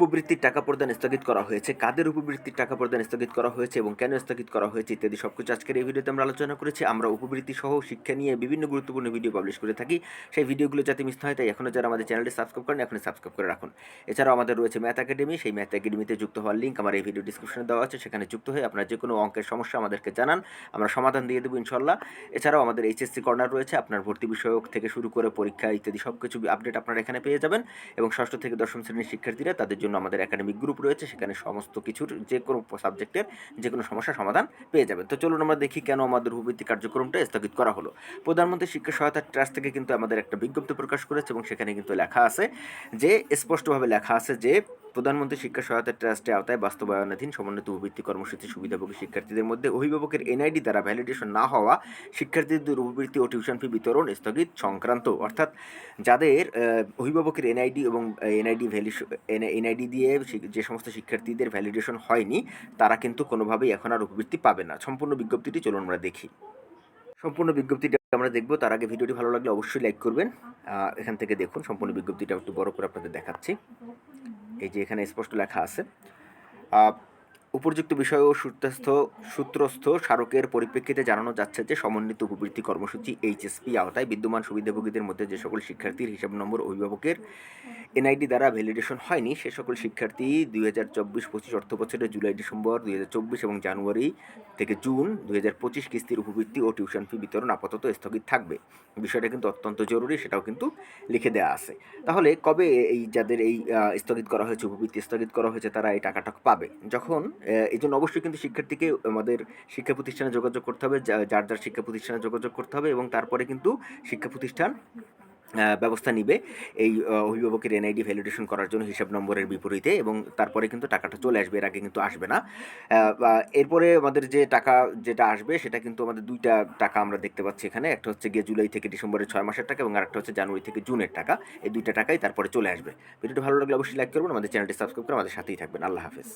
উপবৃত্তির টাকা প্রদান স্থগিত করা হয়েছে, কাদের উপবৃত্তির টাকা প্রদান স্থগিত করা হয়েছে এবং কেন স্থগিত করা হয়েছে ইত্যাদি সবকিছু আজকের এই ভিডিওতে আমরা আলোচনা করেছি। আমরা উপবৃত্তি সহ শিক্ষা নিয়ে বিভিন্ন গুরুত্বপূর্ণ ভিডিও পাবলিশ করে থাকি। সেই ভিডিওগুলো যাতে মিস হয়, তাই এখনও যারা আমাদের চ্যানেলটি সাবস্ক্রাইব করেন এখনই সাবস্ক্রাইব করে রাখুন। এছাড়াও আমাদের রয়েছে ম্যাথ একাডেমি সেই ম্যাথ একাডেমিতে যুক্ত হওয়ার লিঙ্ক আমার এই ভিডিও ডিসক্রিপশনে দেওয়া আছে। সেখানে যুক্ত হয়ে আপনার যে কোনো অঙ্কের সমস্যা আমাদেরকে জানান, আমরা সমাধান দিয়ে দেবো ইনশাল্লাহ এছাড়াও আমাদের এইচএসসি কর্নার রয়েছে, আপনার ভর্তি বিষয়ক থেকে শুরু করে পরীক্ষা ইত্যাদি সব কিছু আপডেট আপনারা এখানে পেয়ে যাবেন। এবং ষষ্ঠ থেকে দশম শ্রেণির শিক্ষার্থীরা তাদের জন্য আমাদের একাডেমিক গ্রুপ রয়েছে, সেখানে সমস্ত কিছুর যে কোনো সাবজেক্টের যে কোনো সমস্যার সমাধান পেয়ে যাবেন। তো চলুন আমরা দেখি কেন আমাদের উপবৃত্তি কার্যক্রমটা স্থগিত করা হলো। প্রধানমন্ত্রী শিক্ষা সহায়তা ট্রাস্ট থেকে কিন্তু আমাদের একটা বিজ্ঞপ্তি প্রকাশ করেছে এবং সেখানে কিন্তু লেখা আছে যে, স্পষ্টভাবে লেখা আছে যে প্রধানমন্ত্রী শিক্ষা সহায়তা ট্রাস্টের আওতায় বাস্তবায়নাধীন সমন্বিত উপবৃত্তি কর্মসূচি সুবিধাভোগী শিক্ষার্থীদের মধ্যে অভিভাবকের এনআইডি দ্বারা ভ্যালিডেশন না হওয়া, শিক্ষার্থীদের উপবৃত্তি ও টিউশন ফি বিতরণ স্থগিত সংক্রান্ত। অর্থাৎ যাদের অভিভাবকের এনআইডি এবং এনআইডি ভ্যালি এনআইডি দিয়ে যে সমস্ত শিক্ষার্থীদের ভ্যালিডেশন হয়নি, তারা কিন্তু কোনোভাবেই এখন আর উপবৃত্তি পাবে না। সম্পূর্ণ বিজ্ঞপ্তিটি চলুন আমরা দেখি। সম্পূর্ণ বিজ্ঞপ্তিটা আমরা দেখব। তার আগে ভিডিওটি ভালো লাগলে অবশ্যই লাইক করবেন। এখান থেকে দেখুন, সম্পূর্ণ বিজ্ঞপ্তিটা একটু বড় করে আপনাদের দেখাচ্ছি। এই যে এখানে স্পষ্ট লেখা আছে। উপযুক্ত বিষয় ও সূত্রস্থ সূত্রস্থ স্মারকের পরিপ্রেক্ষিতে জানানো যাচ্ছে যে সমন্বিত উপবৃত্তি কর্মসূচি এইচএসপি আওতায় বিদ্যমান সুবিধাভোগীদের মধ্যে যে সকল শিক্ষার্থীর হিসাব নম্বর অভিভাবকের এনআইডি দ্বারা ভ্যালিডেশন হয়নি, সে সকল শিক্ষার্থী দুই হাজার চব্বিশ পঁচিশ অর্থ বছরে জুলাই, ডিসেম্বর দুই হাজার চব্বিশ এবং জানুয়ারি থেকে জুন দুই হাজার পঁচিশ কিস্তির উপবৃত্তি ও টিউশন ফি বিতরণ আপাতত স্থগিত থাকবে। বিষয়টা কিন্তু অত্যন্ত জরুরি, সেটাও কিন্তু লিখে দেওয়া আছে। তাহলে কবে এই যাদের এই স্থগিত করা হয়েছে, উপবৃত্তি স্থগিত করা হয়েছে, তারা এই টাকাটা পাবে? যখন এই জন্য অবশ্যই কিন্তু শিক্ষার্থীকে আমাদের শিক্ষা প্রতিষ্ঠানে যোগাযোগ করতে হবে যার যার শিক্ষা প্রতিষ্ঠানে যোগাযোগ করতে হবে এবং তারপরে কিন্তু শিক্ষা প্রতিষ্ঠান ব্যবস্থা নিবে। এই অভিভাবকের এনআইডি ভ্যালিডেশন করার জন্য হিসাব নম্বরের বিপরীতে এবং তারপরে কিন্তু টাকাটা চলে আসবে, এর আগে কিন্তু আসবে না। এরপরে আমাদের যে টাকা যেটা আসবে সেটা কিন্তু আমাদের দুইটা টাকা আমরা দেখতে পাচ্ছি এখানে। একটা হচ্ছে গিয়ে জুলাই থেকে ডিসেম্বরের ছয় মাসের টাকা এবং আরেকটা হচ্ছে জানুয়ারি থেকে জুনের টাকা। এই দুইটা টাকাই তারপরে চলে আসবে। ভিডিওটি ভালো লাগলে অবশ্যই লাইক করবেন, আমাদের চ্যানেলটি সাবস্ক্রাইব করে আমাদের সাথেই থাকবেন। আল্লাহ হাফেজ।